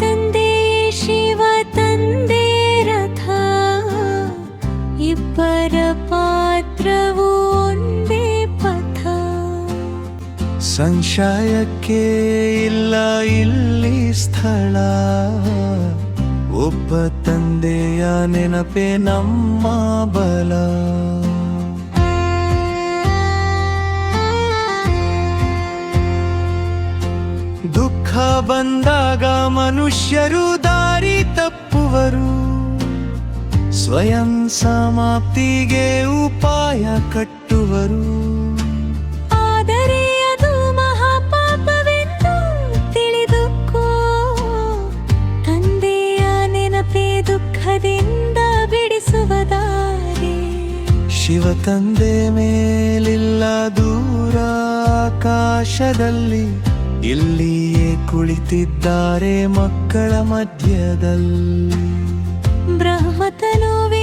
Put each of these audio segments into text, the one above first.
ತಂದೆ, ಶಿವ ತಂದೆ ರಥ. ಇಬ್ಬರ ಪಾತ್ರವು ಒಂದೇ ಪಥ. ಸಂಶಯಕ್ಕೆ ಇಲ್ಲ ಇಲ್ಲಿ ಸ್ಥಳ. ಒಬ್ಬ ತಂದೆಯ ನೆನಪೆ ನಮ್ಮ ಬಲ. ದುಃಖ ಬಂದಾಗ ಮನುಷ್ಯರು ದಾರಿ ತಪ್ಪುವರು. ಸ್ವಯಂ ಸಮಾಪ್ತಿಗೆ ಉಪಾಯ ಕಟ್ಟುವರು. ಆದರೆ ಅದು ಮಹಾಪಾಪವೆಂದು ತಿಳಿದುಕೋ. ತಂದೆಯ ನೆನಪೇ ದುಃಖದಿಂದ ಬಿಡಿಸುವ ದಾರಿ. ಶಿವ ತಂದೆ ಮೇಲಿಲ್ಲ ದೂರ ಆಕಾಶದಲ್ಲಿ ಇಲ್ಲಿಯೇ ಕುಳಿತಿದ್ದಾರೆ ಮಕ್ಕಳ ಮಧ್ಯದಲ್ಲಿ. ಬ್ರಹ್ಮತನುವಿನ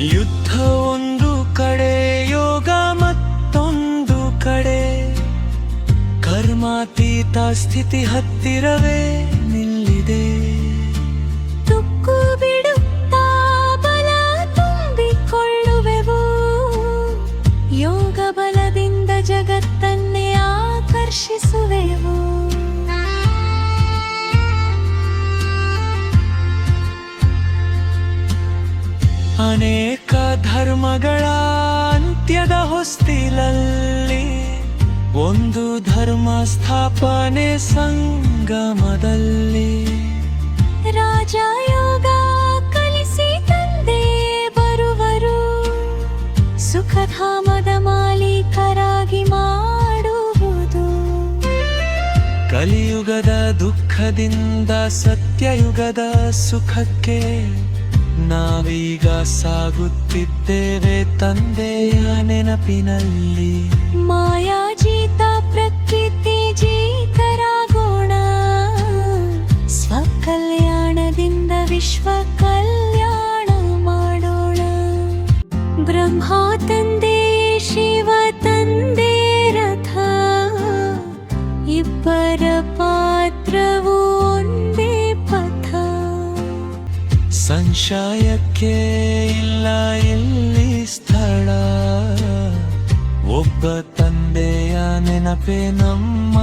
ಯುದ್ಧ ಒಂದು ಕಡೆ, ಯೋಗ ಮತ್ತೊಂದು ಕಡೆ. ಕರ್ಮಾತೀತ ಸ್ಥಿತಿ ಹತ್ತಿರವೇ ನಿಲ್ಲಿದೆ. ತುಕ್ಕು ಬಿಡುತ್ತಾ ಬಲ ತುಂಬಿಕೊಳ್ಳುವೆವು. ಯೋಗ ಬಲದಿಂದ ಜಗತ್ತನ್ನೇ ಆಕರ್ಷಿಸುವೆವು. ಅನೇಕ ಧರ್ಮಗಳ ಅಂತ್ಯದ ಹೊಸ್ತಿಲಲ್ಲಿ ಒಂದು ಧರ್ಮ ಸ್ಥಾಪನೆ ಸಂಗಮದಲ್ಲಿ. ರಾಜಯೋಗ ಕಲಿಸಿ ತಂದೆ ಬರುವರು. ಸುಖಧಾಮದ ಮಾಲೀಕರಾಗಿ ಮಾಡುವುದು. ಕಲಿಯುಗದ ದುಃಖದಿಂದ ಸತ್ಯಯುಗದ ಸುಖಕ್ಕೆ ನಾವೀಗ ಸಾಗುತ್ತಿದ್ದೇವೆ ತಂದೆಯ ನೆನಪಿನಲ್ಲಿ. ಮಾಯಾಜೀತ ಪ್ರಕೃತಿ ಜೀತರಾಗೋಣ. ಸ್ವಕಲ್ಯಾಣದಿಂದ ವಿಶ್ವ ಕಲ್ಯಾಣ ಮಾಡೋಣ. ಬ್ರಹ್ಮ ತಂದೆ ಸಂಶಯಕ್ಕೆ ಇಲ್ಲ ಇಲ್ಲಿ ಸ್ಥಳ. ಒಬ್ಬ ತಂದೆಯ ನೆನಪೇ ನಮ್ಮ